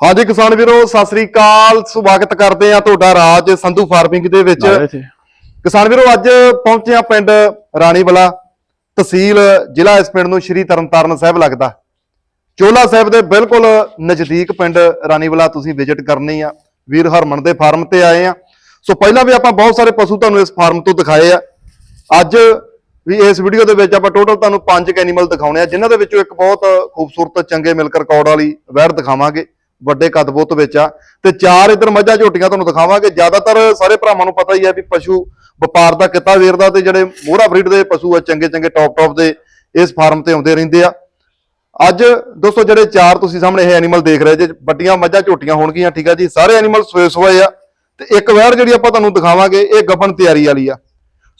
ਹਾਂਜੀ ਕਿਸਾਨ ਵੀਰੋ ਸਤਿ ਸ੍ਰੀ ਅਕਾਲ। ਸਵਾਗਤ ਕਰਦੇ ਆ ਤੁਹਾਡਾ ਰਾਜ ਸੰਧੂ ਫਾਰਮਿੰਗ ਦੇ ਵਿੱਚ। ਕਿਸਾਨ ਵੀਰੋ ਅੱਜ ਪਹੁੰਚੇ ਆ ਪਿੰਡ ਰਾਣੀਵਾਲਾ ਤਹਿਸੀਲ ਜ਼ਿਲ੍ਹਾ ਇਸ ਪਿੰਡ ਨੂੰ ਸ਼੍ਰੀ ਤਰਨਤਾਰਨ ਸਾਹਿਬ ਲੱਗਦਾ। ਚੋਲਾ ਸਾਹਿਬ ਦੇ ਬਿਲਕੁਲ ਨਜ਼ਦੀਕ ਪਿੰਡ ਰਾਣੀਵਾਲਾ ਤੁਸੀਂ ਵਿਜ਼ਿਟ ਕਰਨੀ ਆ। ਵੀਰ ਹਰਮਨ ਦੇ ਫਾਰਮ ਤੇ ਆਏ ਆ। ਸੋ ਪਹਿਲਾਂ ਵੀ ਆਪਾਂ ਬਹੁਤ ਸਾਰੇ ਪਸ਼ੂ ਤੁਹਾਨੂੰ ਇਸ ਫਾਰਮ ਤੋਂ ਦਿਖਾਏ ਆ। ਅੱਜ ਵੀ ਇਸ ਵੀਡੀਓ ਦੇ ਵਿੱਚ ਆਪਾਂ ਟੋਟਲ ਤੁਹਾਨੂੰ ਪੰਜ ਐਨੀਮਲ ਦਿਖਾਉਣੇ ਆ ਜਿਨ੍ਹਾਂ ਦੇ ਵਿੱਚੋਂ ਇੱਕ ਬਹੁਤ ਖੂਬਸੂਰਤ ਚੰਗੇ ਮਿਲਕ ਰਿਕਾਰਡ ਵਾਲੀ ਵੈੜ ਦਿਖਾਵਾਂਗੇ। ਵੱਡੇ ਕਦਬੋਤ ਵਿੱਚ ਆ। ਤੇ ਚਾਰ ਇਧਰ ਮੱਝਾਂ ਝੋਟੀਆਂ ਤੁਹਾਨੂੰ ਦਿਖਾਵਾਂਗੇ। ਜ਼ਿਆਦਾਤਰ ਸਾਰੇ ਭਰਾਵਾਂ ਨੂੰ ਪਤਾ ਹੀ ਹੈ ਵੀ ਪਸ਼ੂ ਵਪਾਰ ਦਾ ਕਿੱਤਾ ਵੇਰਦਾ ਤੇ ਜਿਹੜੇ ਮੋਹਰਾ ਬਰੀਡ ਦੇ ਪਸ਼ੂ ਆ ਚੰਗੇ ਚੰਗੇ ਟੌਪ ਟੌਪ ਦੇ ਇਸ ਫਾਰਮ ਤੇ ਆਉਂਦੇ ਰਹਿੰਦੇ ਆ। ਅੱਜ ਦੋਸਤੋ ਜਿਹੜੇ ਚਾਰ ਤੁਸੀਂ ਸਾਹਮਣੇ ਇਹ ਐਨੀਮਲ ਦੇਖ ਰਹੇ ਜੇ, ਵੱਡੀਆਂ ਮੱਝਾਂ ਝੋਟੀਆਂ ਹੋਣਗੀਆਂ, ਠੀਕ ਆ ਜੀ। ਸਾਰੇ ਐਨੀਮਲ ਸੋਏ ਸੋਏ ਆ। ਤੇ ਇੱਕ ਵਹਿਰ ਜਿਹੜੀ ਆਪਾਂ ਤੁਹਾਨੂੰ ਦਿਖਾਵਾਂਗੇ, ਇਹ ਗੱਬਨ ਤਿਆਰੀ ਵਾਲੀ ਆ।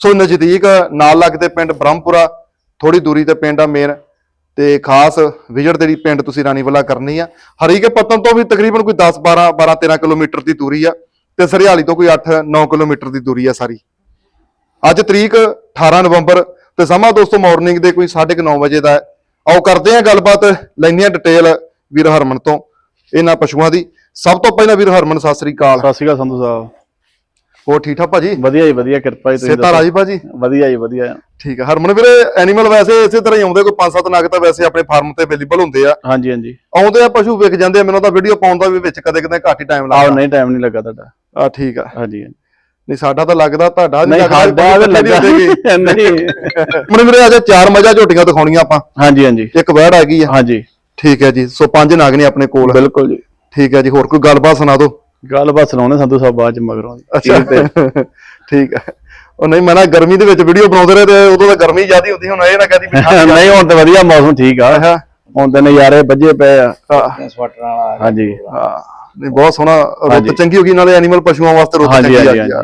ਸੋ ਨਜ਼ਦੀਕ ਨਾਲ ਲੱਗਦੇ ਪਿੰਡ ਬ੍ਰਹਮਪੁਰਾ ਥੋੜੀ ਦੂਰੀ ਤੇ ਪਿੰਡ ਆ ਮੇਨ ਤੇ ਖਾਸ ਵਿਜਿਟ ਜਿਹੜੀ ਪਿੰਡ ਤੁਸੀਂ ਰਾਣੀਵਾਲਾ ਕਰਨੀ ਆ। ਹਰੀਕੇ ਪੱਤਨ ਤੋਂ ਵੀ ਤਕਰੀਬਨ ਕੋਈ 10 12 12 13 ਕਿਲੋਮੀਟਰ ਦੀ ਦੂਰੀ ਆ ਤੇ ਸਰਿਆਲੀ ਤੋਂ ਕੋਈ 8 9 ਕਿਲੋਮੀਟਰ ਦੀ ਦੂਰੀ ਆ ਸਾਰੀ। ਅੱਜ ਤਰੀਕ 18 ਨਵੰਬਰ ਤੇ ਸਮਾਂ ਦੋਸਤੋ ਮਾਰਨਿੰਗ ਦੇ ਕੋਈ 9:30 ਵਜੇ ਦਾ ਆਓ ਕਰਦੇ ਆ ਗੱਲਬਾਤ, ਲੈਂਦੇ ਆ ਡਿਟੇਲ ਵੀਰ ਹਰਮਨ ਤੋਂ, ਇਹਨਾਂ ਪਸ਼ੂਆਂ ਦੀ। ਸਭ ਤੋਂ ਪਹਿਲਾਂ ਵੀਰ ਹਰਮਨ, ਸਤਿ ਸ੍ਰੀ ਅਕਾਲ। ਸਤਿ ਸ਼੍ਰੀ ਅਕਾਲ ਸੰਧੂ ਸਾਹਿਬ। ਹੋਰ ਠੀਕ ਠਾਕ ਭਾਜੀ? ਵਧੀਆ ਜੀ ਵਧੀਆ ਕਿਰਪਾ ਜੀ ਤੁਸੀਂ ਸੇਤਾ। ਰਾਜੀ ਭਾਜੀ? ਵਧੀਆ ਜੀ ਵਧੀਆ। ਠੀਕ ਹੈ ਹਰਮਨ ਵੀਰੇ ਐਨੀਮਲ ਵੈਸੇ ਇਸੇ ਤਰ੍ਹਾਂ ਹੀ ਆਉਂਦੇ ਕੋਈ 5-7 ਨਗ ਤਾਂ ਵੈਸੇ ਆਪਣੇ ਫਾਰਮ ਤੇ ਅਵੇਲੇਬਲ ਹੁੰਦੇ ਆ। ਹਾਂਜੀ ਹਾਂਜੀ। ਆਉਂਦੇ ਆ ਪਸ਼ੂ ਵਿਕ ਜਾਂਦੇ ਆ ਮੈਨੂੰ ਤਾਂ ਵੀਡੀਓ ਪਾਉਣ ਦਾ ਵੀ ਵਿੱਚ ਕਦੇ ਕਦੇ ਘੱਟ ਹੀ ਟਾਈਮ ਲੱਗਦਾ। ਨਹੀਂ ਟਾਈਮ ਨਹੀਂ ਲੱਗਾ ਤੁਹਾਡਾ। ਆ ਠੀਕ ਆ। ਹਾਂਜੀ ਹਾਂਜੀ। ਨਹੀਂ ਸਾਡਾ ਤਾਂ ਲੱਗਦਾ ਤੁਹਾਡਾ ਨਹੀਂ ਸਾਡਾ ਵੀ ਲੱਗਾ ਨਹੀਂ ਮੈਨੂੰ ਵੀਰੇ ਅੱਜ ਚਾਰ ਮੱਝਾਂ ਝੋਟੀਆਂ ਦਿਖਾਉਣੀਆਂ ਆਪਾਂ। ਹਾਂਜੀ ਹਾਂਜੀ। ਇੱਕ ਵੈੜ ਹੈਗੀ ਆ। ਹਾਂਜੀ। ਠੀਕ ਹੈ ਜੀ। ਸੋ ਪੰਜ ਨਗ ਨੇ ਆਪਣੇ ਕੋਲ। ਬਿਲਕੁਲ ਜੀ। ਠੀਕ ਹੈ ਜੀ ਹੋਰ ਕੋਈ ਗੱਲਬਾਤ ਸੁਣਾ ਦਿਓ। ਗੱਲ ਬਸ ਸੁਣਾਉਣੇ ਸੰਧੂ ਸਾਹਿਬ ਬਾਅਦ ਚ ਮਗਰੋਂ। ਅੱਛਾ। ਤੇ ਠੀਕ ਹੈ। ਉਹ ਨਹੀਂ ਮੈਂ ਨਾ ਗਰਮੀ ਦੇ ਵਿੱਚ ਵੀਡੀਓ ਬਣਾਉਂਦੇ ਰਹੇ ਤੇ ਉਦੋਂ ਤਾਂ ਗਰਮੀ ਜ਼ਿਆਦੀ ਹੁੰਦੀ ਹੁਣ ਇਹ ਨਾ ਕਹਦੀ ਨਹੀਂ ਹੁਣ ਤਾਂ ਵਧੀਆ ਮੌਸਮ ਠੀਕ ਆ। ਹਾਂ ਹੁਣ ਤੇ ਨਜ਼ਾਰੇ ਵੱਜੇ ਪਏ ਆ। ਹਾਂ। ਸਵੈਟਰ ਵਾਲਾ ਹਾਂਜੀ। ਹਾਂ। ਨਹੀਂ ਬਹੁਤ ਸੋਹਣਾ। ਰੁੱਤ ਚੰਗੀ ਹੋ ਗਈ ਨਾਲੇ ਐਨੀਮਲ ਪਸ਼ੂਆਂ ਵਾਸਤੇ ਰੁੱਤ ਚੰਗੀ ਆ ਹਾਂਜੀ, ਗਈ ਆ।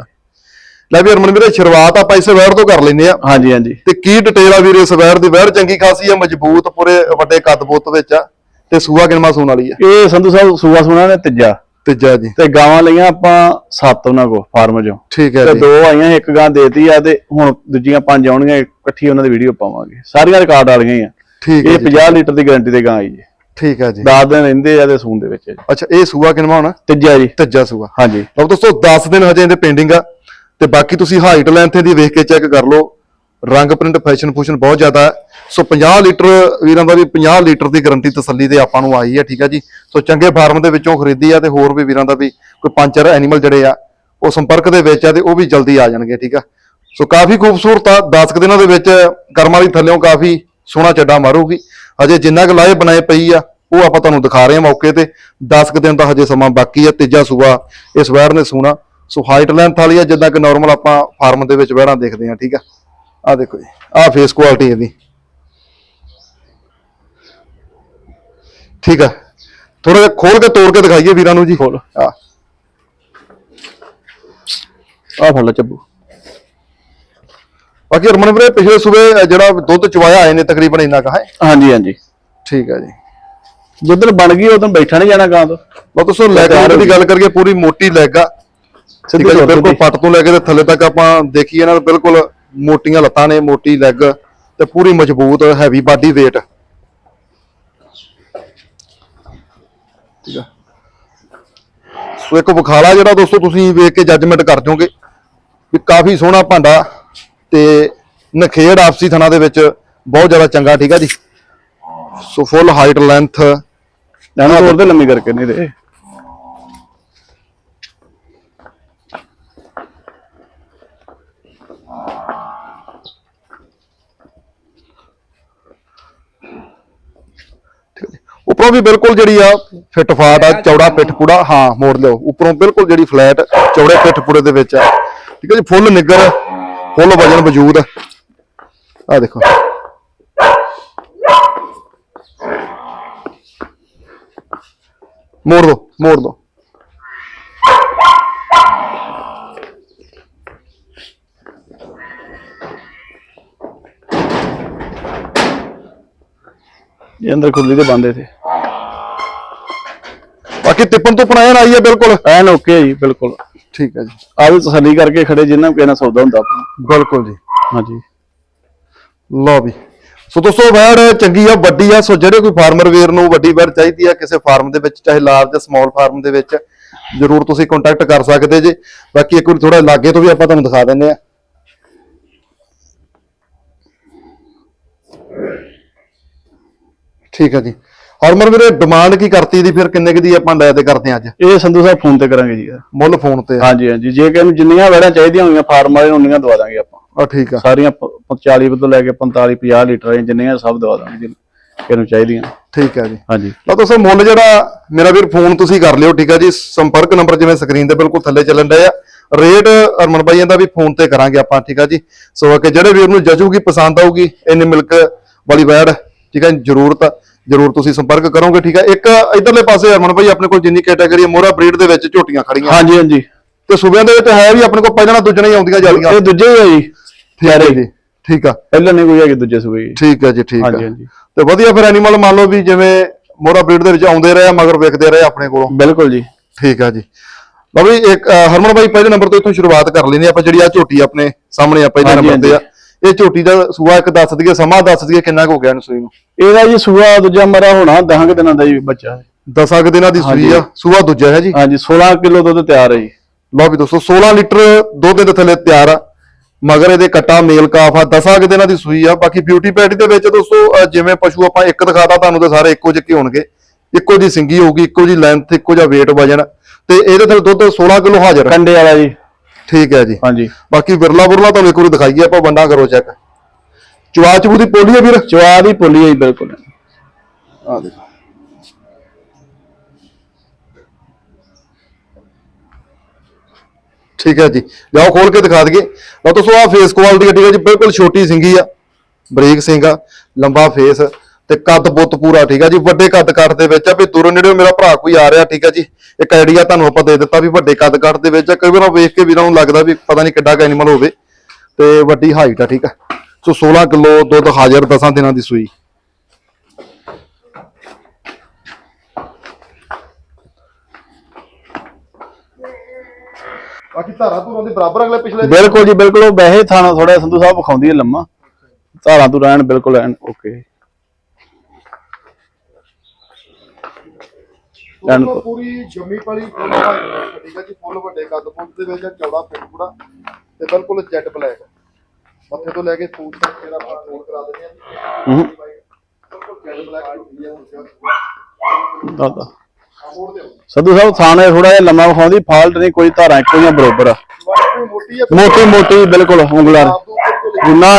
ਲੈ ਵੀ ਹਰਮਨ ਵੀਰੇ ਸ਼ੁਰੂਆਤ ਆਪਾਂ ਇਸੇ ਵੈਰ ਤੋਂ ਕਰ ਲੈਨੇ ਆ। ਹਾਂਜੀ ਹਾਂਜੀ। ਤੇ ਕੀ ਡਿਟੇਲ ਆ ਵੀਰੇ ਇਸ ਵੈਰ ਦੀ? ਵੈਰ ਚੰਗੀ ਖਾਸੀ ਆ ਮਜ਼ਬੂਤ ਪੂਰੇ ਵੱਡੇ ਕੱਦ ਬੁੱਤ ਵਿੱਚ ਆ। ਤੇ ਸੂਆ ਕਿਨਮਾ ਸੂਣ ਵਾਲੀ ਆ। ਇਹ ਸੰਧੂ ਸਾਹਿਬ ਸੂਆ ਸੁਣਾ ਨੇ ਤੀਜਾ। ਤੀਜਾ ਜੀ। ਤੇ ਗਾਵਾਂ ਲਈਆਂ ਆਪਾਂ ਸੱਤ ਉਹਨਾਂ ਕੋ ਫਾਰਮ ਚੋਂ। ਠੀਕ ਹੈ ਤੇ ਜੀ। ਦੋ ਆਈਆਂ ਇੱਕ ਗਾਂ ਦੇਤੀ ਆ ਤੇ ਹੁਣ ਦੂਜੀਆਂ ਪੰਜ ਆਉਣਗੀਆਂ ਇਕੱਠੀ ਉਹਨਾਂ ਦੀ ਵੀਡੀਓ ਪਾਵਾਂਗੇ। ਸਾਰੀਆਂ ਰਿਕਾਰਡ ਵਾਲੀਆਂ ਹੀ ਆ। ਠੀਕ ਹੈ ਇਹ ਜੀ। 50 ਲੀਟਰ ਦੀ ਗਾਰੰਟੀ ਦੇ ਗਾਂ ਆਈ ਜੀ। ਠੀਕ ਹੈ ਜੀ। 10 ਦਿਨ ਰਹਿੰਦੇ ਆ ਤੇ ਸੂਣ ਦੇ ਵਿੱਚ ਜੀ। ਅੱਛਾ ਇਹ ਸੂਆ ਕਿਨਮਾ ਹੋਣਾ? ਤੀਜਾ ਜੀ। ਤੀਜਾ ਸੂਆ। ਹਾਂਜੀ। ਲਓ ਦੋਸਤੋ 10 ਦਿਨ ਹਜੇ ਇਹਦੇ ਪੈਂਡਿੰਗ ਆ। ਤੇ ਬਾਕੀ ਤੁਸੀਂ ਹਾਈਟ ਲੈਂਥ ਦੀ ਵੇਖ ਕੇ ਚੈੱਕ ਕਰ ਲਓ। ਰੰਗ ਪ੍ਰਿੰਟ ਫੈਸ਼ਨ ਫੂਸ਼ਨ ਬਹੁਤ ਜ਼ਿਆਦਾ ਹੈ। ਸੋ 50 ਲੀਟਰ ਵੀਰਾਂ ਦਾ ਵੀ 50 ਲੀਟਰ ਦੀ ਗਾਰੰਟੀ ਤਸੱਲੀ ਤੇ ਆਪਾਂ ਨੂੰ ਆਈ ਹੈ, ਠੀਕ ਹੈ ਜੀ। ਸੋ ਚੰਗੇ ਫਾਰਮ ਦੇ ਵਿੱਚੋਂ ਖਰੀਦੀ ਆ ਤੇ ਹੋਰ ਵੀ ਵੀਰਾਂ ਦਾ ਵੀ ਕੋਈ ਪੰਜ ਚਾਰ ਐਨੀਮਲ ਜਿਹੜੇ ਆ, ਉਹ ਸੰਪਰਕ ਦੇ ਵਿੱਚ ਆ ਤੇ ਉਹ ਵੀ ਜਲਦੀ ਆ ਜਾਣਗੇ, ਠੀਕ ਆ। ਸੋ ਕਾਫੀ ਖੂਬਸੂਰਤ ਆ 10 ਕੁ ਦਿਨਾਂ ਦੇ ਵਿੱਚ ਕਰਮ ਵਾਲੀ ਥੱਲਿਓਂ ਕਾਫੀ ਸੋਹਣਾ ਚੱਡਾ ਮਾਰੂਗੀ। ਹਜੇ ਜਿੰਨਾ ਕੁ ਲਾਏ ਬਣਾਏ ਪਈ ਆ, ਉਹ ਆਪਾਂ ਤੁਹਾਨੂੰ ਦਿਖਾ ਰਹੇ ਹਾਂ ਮੌਕੇ ਤੇ। 10 ਕੁ ਦਿਨ ਦਾ ਹਜੇ ਸਮਾਂ ਬਾਕੀ ਆ, ਤੀਜਾ ਸੂਆ ਇਸ ਵੈੜ ਨੇ ਸੂਣਾ। ਸੋ ਹਾਈਟ ਲੈਂਥ ਵਾਲੀ ਆ ਜਿੱਦਾਂ ਕਿ ਨਾਰਮਲ ਆਪਾਂ ਫਾਰਮ ਦੇ ਵਿੱਚ ਵੈੜਾਂ ਦੇਖਦੇ ਆ ਠੀਕ ਆ। ਆ ਦੇਖੋ ਜੀ ਆ ਫੇਸ ਕੁਆਲਿਟੀ ਇਹਦੀ। ਠੀਕ ਆ। ਥੋੜਾ ਜਿਹਾ ਖੋਲ ਕੇ ਤੋੜ ਕੇ ਦਿਖਾਈਏ ਵੀਰਾਂ ਨੂੰ ਜੀ। ਖੋਲ ਆ। ਆਹ ਫੜ ਲੈ ਚੱਬੂ। ਬਾਕੀ ਹਰਮਨ ਵੀਰੇ ਪਿਛਲੇ ਸੂਬੇ ਜਿਹੜਾ ਦੁੱਧ ਚਵਾਇਆ ਆਏ ਨੇ ਤਕਰੀਬਨ ਇੰਨਾ ਕਾ ਹੈ? ਹਾਂਜੀ ਹਾਂਜੀ। ਠੀਕ ਆ ਜੀ। ਜਿੱਦਣ ਬਣ ਗਈ ਉਦੋਂ ਬੈਠਾ ਨਹੀਂ ਜਾਣਾ ਗਾਂ ਤੋਂ। ਬਹੁਤ ਦੋਸਤੋ ਲੈਗ ਤਿਆਰ ਦੀ ਗੱਲ ਕਰੀਏ ਪੂਰੀ ਮੋਟੀ ਲੈਗ ਆ। ਸਿੱਧੀ ਬਿਲਕੁਲ। ਪੱਟ ਤੋਂ ਲੈ ਕੇ ਤੇ ਥੱਲੇ ਤੱਕ ਆਪਾਂ ਦੇਖੀਏ ਨਾਲ ਬਿਲਕੁਲ ਮੋਟੀਆਂ ਲੱਤਾਂ ਨੇ ਮੋਟੀ ਲੈਗ ਤੇ ਪੂਰੀ ਮਜ਼ਬੂਤ ਹੈਵੀ ਬਾਡੀ weight ਠੀਕ ਆ। ਸੋ ਇੱਕ ਬੁਖਾਲਾ ਜਿਹੜਾ ਦੋਸਤੋ ਤੁਸੀਂ ਵੇਖ ਕੇ ਜੱਜਮੈਂਟ ਕਰ ਜਾਓਗੇ ਵੀ ਕਾਫੀ ਸੋਹਣਾ ਭਾਂਡਾ ਤੇ ਨਖੇੜ ਆਪਸੀ ਥਣਾ ਦੇ ਵਿੱਚ ਬਹੁਤ ਜ਼ਿਆਦਾ ਚੰਗਾ ਠੀਕ ਆ ਜੀ। ਸੋ ਫੁੱਲ ਹਾਈਟ ਲੈਂਥ ਜਾਣਾ ਤੋਰ ਤੇ ਲੰਮੀ ਕਰਕੇ ਨਹੀਂ ਦੇ ਉੱਪਰੋਂ ਵੀ ਬਿਲਕੁਲ ਜਿਹੜੀ ਆ ਫਿੱਟ ਫਾਟ ਆ, ਚੌੜਾ ਪਿੱਠ ਪੂੜਾ ਹਾਂ, ਮੋੜ ਲਿਓ। ਉੱਪਰੋਂ ਬਿਲਕੁਲ ਜਿਹੜੀ ਫਲੈਟ ਚੌੜੇ ਪਿੱਠ ਪੂੜੇ ਦੇ ਵਿੱਚ ਆ। ਠੀਕ ਹੈ ਜੀ, ਫੁੱਲ ਨਿੱਗਰ, ਫੁੱਲ ਵਜਨ ਵਜੂਦ ਆ ਦੇਖੋ। ਮੋੜ ਦੋ ਮੋੜ ਦੋ। ਇਹ ਅੰਦਰ ਖੁੱਲੀ ਤੇ ਬੰਦੇ ਤੇ ਬਾਕੀ ਟਿੱਪਣ ਤੋਂ ਪਣਾਇਣ ਆਈ ਹੈ ਬਿਲਕੁਲ। ਐਨ ਓਕੇ ਜੀ ਬਿਲਕੁਲ। ਠੀਕ ਹੈ ਜੀ। ਆ ਵੀ ਤਸੱਲੀ ਕਰਕੇ ਖੜੇ ਜਿੰਨਾ ਕਿਸੇ ਨਾਲ ਸੌਦਾ ਹੁੰਦਾ ਆਪਣਾ। ਬਿਲਕੁਲ ਜੀ। ਹਾਂਜੀ। ਲਓ ਵੀ। ਸੋ ਦੋਸਤੋ ਵੈੜ ਚੰਗੀ ਆ ਵੱਡੀ ਆ। ਸੋ ਜਿਹੜੇ ਕੋਈ ਫਾਰਮਰ ਵੀਰ ਨੂੰ ਵੱਡੀ ਵੈੜ ਚਾਹੀਦੀ ਆ ਕਿਸੇ ਫਾਰਮ ਦੇ ਵਿੱਚ ਚਾਹੇ ਲਾਰਜ ਜਾਂ ਸਮਾਲ ਫਾਰਮ ਦੇ ਵਿੱਚ ਜਰੂਰ ਤੁਸੀਂ ਕੰਟੈਕਟ ਕਰ ਸਕਦੇ ਜੇ। ਬਾਕੀ ਇੱਕ ਵਾਰ ਥੋੜਾ ਲਾਗੇ ਤੋਂ ਵੀ ਆਪਾਂ ਤੁਹਾਨੂੰ ਦਿਖਾ ਦਿੰਦੇ ਆ। ਠੀਕ ਆ ਜੀ। ਹਰਮਨ ਵੀਰੇ ਡਿਮਾਂਡ ਕੀ ਕਰਤੀ ਦੀ ਫਿਰ ਕਿੰਨੇ ਕੁ ਦੀ ਆਪਾਂ ਲੈ ਤੇ ਕਰਦੇ ਆ ਅੱਜ? ਇਹ ਸੰਧੂ ਸਾਹਿਬ ਫੋਨ ਤੇ ਕਰਾਂਗੇ ਜੀ। ਮੁੱਲ ਫੋਨ ਤੇ ਆ। ਹਾਂਜੀ ਹਾਂਜੀ। ਜੇ ਕਿਸੇ ਨੂੰ ਜਿੰਨੀਆਂ ਵੈੜਾਂ ਚਾਹੀਦੀਆਂ ਹੋਈਆਂ ਫਾਰਮ ਵਾਲੇ ਨੂੰ ਉਨੀਆਂ ਦਵਾ ਦਾਂਗੇ ਆਪਾਂ। ਆਹ ਠੀਕ ਆ। ਸਾਰੀਆਂ ਪ- ਪ- 40 ਤੋਂ ਲੈ ਕੇ 45 50 ਲੀਟਰ ਦੀਆਂ ਜਿੰਨੀਆਂ ਸਭ ਦਵਾ ਦਾਂਗੇ ਜਿਨ- ਕਿਸੇ ਨੂੰ ਚਾਹੀਦੀਆਂ। ਠੀਕ ਆ ਜੀ। ਹਾਂਜੀ। ਤਾਂ ਤੁਸੀਂ ਮੁੱਲ ਜਿਹੜਾ ਮੇਰਾ ਵੀਰ ਫੋਨ ਤੁਸੀਂ ਕਰ ਲਿਓ ਠੀਕ ਆ ਜੀ। ਸੰਪਰਕ ਨੰਬਰ ਜਿਵੇਂ ਸਕਰੀਨ ਦੇ ਬਿਲਕੁਲ ਥੱਲੇ ਚੱਲਣ ਡਿਆ ਆ। ਰੇਟ ਅਰਮਨ ਬਾਈਆਂ ਦਾ ਵੀ ਫੋਨ ਤੇ ਕਰਾਂਗੇ ਆਪਾਂ ਠੀਕ ਆ ਜੀ। ਸੋ ਕਿ ਜਿਹੜੇ ਵੀਰ ਨੂੰ ਜਚੂਗੀ ਪਸੰਦ ਆਊਗੀ ਇੰਨੀ ਮਿਲਕ ਵਾਲੀ ਵੈੜ ਠੀਕ ਆ ਜ਼ਰੂਰਤ। ਜ਼ਰੂਰ ਤੁਸੀਂ ਸੰਪਰਕ ਕਰੋਗੇ ਠੀਕ ਆ? ਇੱਕ ਇਧਰਲੇ ਪਾਸੇ ਅਰਮਨ ਬਾਈ ਆਪਣੇ ਕੋਲ ਜਿੰਨੀ ਕੈਟਾਗਰੀ ਮੋਰਾ ਬਰੀਡ ਦੇ ਵਿੱਚ ਝੋਟੀਆਂ ਖੜੀਆਂ ਹਾਂਜੀ ਹਾਂਜੀ। ਤੇ ਸੂਬਿਆਂ ਦੇ ਵਿੱਚ ਹੈ ਵੀ ਆਪਣੇ ਕੋਲ ਪਹਿਲਾਂ ਦੂਜਣਾ ਹੀ ਆਉਂਦੀਆਂ ਜਾਂਦੀਆਂ ਇਹ ਦੂਜੇ ਹੀ ਆ ਜੀ ਹੈ ਜੀ ਠੀਕ ਆ। ਪਹਿਲਾਂ ਨਹੀਂ ਕੋਈ ਹੈਗੇ ਦੂਜੇ ਸੂਏ ਜੀ ਠੀਕ ਹੈ ਜੀ ਠੀਕ ਹਾਂਜੀ ਆ। ਹਾਂਜੀ ਤੇ ਵਧੀਆ ਫਿਰ ਐਨੀਮਲ ਮੰਨ ਲਓ ਵੀ ਜਿਵੇਂ ਮੋਰਾ ਬਰੀਡ ਦੇ ਵਿੱਚ ਆਉਂਦੇ ਰਹੇ ਆ, ਮਗਰ ਵਿਕਦੇ ਰਹੇ ਆਪਣੇ ਕੋਲੋਂ। ਬਿਲਕੁਲ ਜੀ। ਠੀਕ ਆ ਜੀ। ਲਓ ਵੀ ਇੱਕ ਹਰਮਨ ਬਾਈ ਪਹਿਲੇ ਨੰਬਰ ਤੋਂ ਇੱਥੋਂ ਸ਼ੁਰੂਆਤ ਕਰ ਲੈਨੇ ਆਪਾਂ ਜਿਹੜੀ ਆ ਝੋਟੀ ਆਪਣੇ ਸਾਹਮਣੇ ਆ ਪਹਿਲੇ ਹਾਂਜੀ, ਨੰਬਰ ਤੇ ਆ। ਇਹ ਝੋਟੀ ਦਾ ਸੂਆ ਇੱਕ ਦੱਸ ਦਈਏ ਸਮਾਂ ਦੱਸ ਦਈਏ ਕਿੰਨਾ ਕੁ ਹੋ ਗਿਆ ਇਹਨੂੰ ਸੂਈ ਨੂੰ? ਇਹਦਾ ਜੀ ਸੂਆ ਦੂਜਾ ਮਰਾ ਹੋਣਾ 10 ਦਿਨਾਂ ਦਾ ਜੀ ਬੱਚਾ ਦਸਾਂ ਕੁ ਦਿਨਾਂ ਦੀ ਸੂਈ ਆ ਸੂਆ ਦੂਜਾ ਹੈ ਜੀ? ਹਾਂਜੀ 16 ਕਿਲੋ ਦੁੱਧ ਤਿਆਰ ਹੈ ਜੀ। ਲਓ ਵੀ ਦੋਸਤੋ 16 ਲੀਟਰ ਦੁੱਧ ਦੇ ਥੱਲੇ ਤਿਆਰ ਆ। ਮਗਰ ਇਹਦੇ ਕੱਟਾ ਮੇਲ ਕਾਫ ਆ ਦਸਾਂ ਕੁ ਦਿਨਾਂ ਦੀ ਸੂਈ ਆ। ਬਾਕੀ ਬਿਊਟੀ ਪੈਟੀ ਦੇ ਵਿੱਚ ਦੋਸਤੋ ਜਿਵੇਂ ਪਸ਼ੂ ਆਪਾਂ ਇੱਕ ਦਿਖਾਤਾ ਤੁਹਾਨੂੰ ਤੇ ਸਾਰੇ ਇੱਕੋ ਜਿਹੇ ਹੋਣਗੇ। ਇੱਕੋ ਜੀ ਸਿੰਗੀ ਹੋਊਗੀ ਇੱਕੋ ਜੀ ਲੈਂਥ ਇੱਕੋ ਜਿਹਾ weight ਵਜਨ ਤੇ ਇਹਦੇ ਥੱਲੇ ਦੁੱਧ 16 ਕਿਲੋ ਹਾਜ਼ਰ। ਕੰਡੇ ਵਾਲਾ ਜੀ। ਠੀਕ ਹੈ ਜੀ। ਹਾਂਜੀ। ਬਾਕੀ ਵਿਰਲਾ ਬੁਰਲਾ ਤੁਹਾਨੂੰ ਇੱਕ ਵਾਰੀ ਦਿਖਾਈਏ ਆਪਾਂ ਬੰਦਾ ਕਰੋ ਚੈੱਕ ਚਵਾ ਚਬੂ ਦੀ ਪੋਲੀ ਆ ਵੀਰ? ਚਵਾ ਦੀ ਪੁੱਲੀ ਹੈ ਜੀ ਬਿਲਕੁਲ। ਆ ਦੇਖੋ। ਠੀਕ ਹੈ ਜੀ। ਜਾਓ ਖੋਲ ਕੇ ਦਿਖਾ ਦਈਏ। ਲਓ ਦੋਸਤੋ ਆ ਫੇਸ ਕੁਆਲਿਟੀ ਠੀਕ ਹੈ ਜੀ ਬਿਲਕੁਲ ਛੋਟੀ ਸਿੰਗੀ ਆ। ਬਰੀਕ ਸਿੰਘ ਆ ਲੰਬਾ ਫੇਸ ਤੇ ਕੱਦ ਬੁੱਤ ਪੂਰਾ, ਠੀਕ ਆ ਜੀ? ਵੱਡੇ ਕੱਦ ਕੱਟ ਦੇ ਵਿੱਚ ਆ ਵੀ ਦੂਰੋਂ ਨੇੜੇ ਮੇਰਾ ਭਰਾ ਕੋਈ ਆ ਰਿਹਾ, ਠੀਕ ਆ ਜੀ? ਇੱਕ ਆਈਡੀਆ ਤੁਹਾਨੂੰ ਆਪਾਂ ਦੇ ਦਿੱਤਾ ਵੀ ਵੱਡੇ ਕੱਦ ਕੱਟ ਦੇ ਵਿੱਚ ਆ। ਕਈ ਵਾਰ ਵੇਖ ਕੇ ਵੀਰਾਂ ਨੂੰ ਲੱਗਦਾ ਵੀ ਪਤਾ ਨਹੀਂ ਕਿੱਡਾ ਕੁ ਐਨੀਮਲ ਹੋਵੇ ਤੇ ਵੱਡੀ ਹਾਈਟ ਆ, ਠੀਕ ਆ? ਸੋ 16 ਕਿਲੋ ਦੁੱਧ ਹਾਜ਼ਰ 10 ਦਿਨਾਂ ਦੀ ਸੂਈ। ਬਾਕੀ ਧਾਰਾ ਧੂਰਾਂ ਦੇ ਬਰਾਬਰ ਅਗਲੇ ਪਿਛਲੇ ਬਿਲਕੁਲ ਜੀ, ਬਿਲਕੁਲ। ਉਹ ਵੈਸੇ ਥਾਣਾ ਥੋੜਾ ਸੰਧੂ ਸਾਹਿਬ ਵਿਖਾਉਂਦੀ ਹੈ ਲੰਮਾ। ਧਾਰਾ ਤੋਂ ਰਹਿਣ ਬਿਲਕੁਲ ਐਨ ਓਕੇ ਐਨ ਉਹ ਪੂਰੀ ਜੰਮੀ ਪਲੀ ਫੁੱਲ white ਠੀਕ ਹੈ ਜੀ ਫੁੱਲ ਵੱਡੇ ਕੱਦ ਪੁੱਤ ਦੇ ਵਿੱਚ ਚੌੜਾ ਪਿੰਡ ਪੂੜਾ ਤੇ ਬਿਲਕੁਲ ਜੈਟ ਬਲੈਕ। ਮੱਥੇ ਤੋਂ ਲੈ ਕੇ ਸੂਟ ਤੱਕ ਜਿਹੜਾ ਆਪਾਂ ਕੋਲ ਕਰਾ ਦਿੰਦੇ ਆ ਹੂੰ। ਬਿਲਕੁਲ ਜੈਟ ਬਲੈਕ ਹੁੰਦੀ ਹੈ ਹੁਣ ਦਾਦਾ। ਮੋੜ ਦਿਓ। ਸੰਧੂ ਸਾਹਿਬ ਥਾਣੇ ਥੋੜਾ ਜਿਹਾ ਲੰਮਾ ਵਿਖਾਉਂਦੀ ਫਾਲਟ ਨਹੀਂ ਕੋਈ ਧਾਰਾਂ ਇੱਕੋ ਜਿਹੀਆਂ ਬਰੋਬਰ ਮੋਟੀ ਮੋਟੀ ਬਿਲਕੁਲ ਉਂਗਲਾਂ ਨਾ।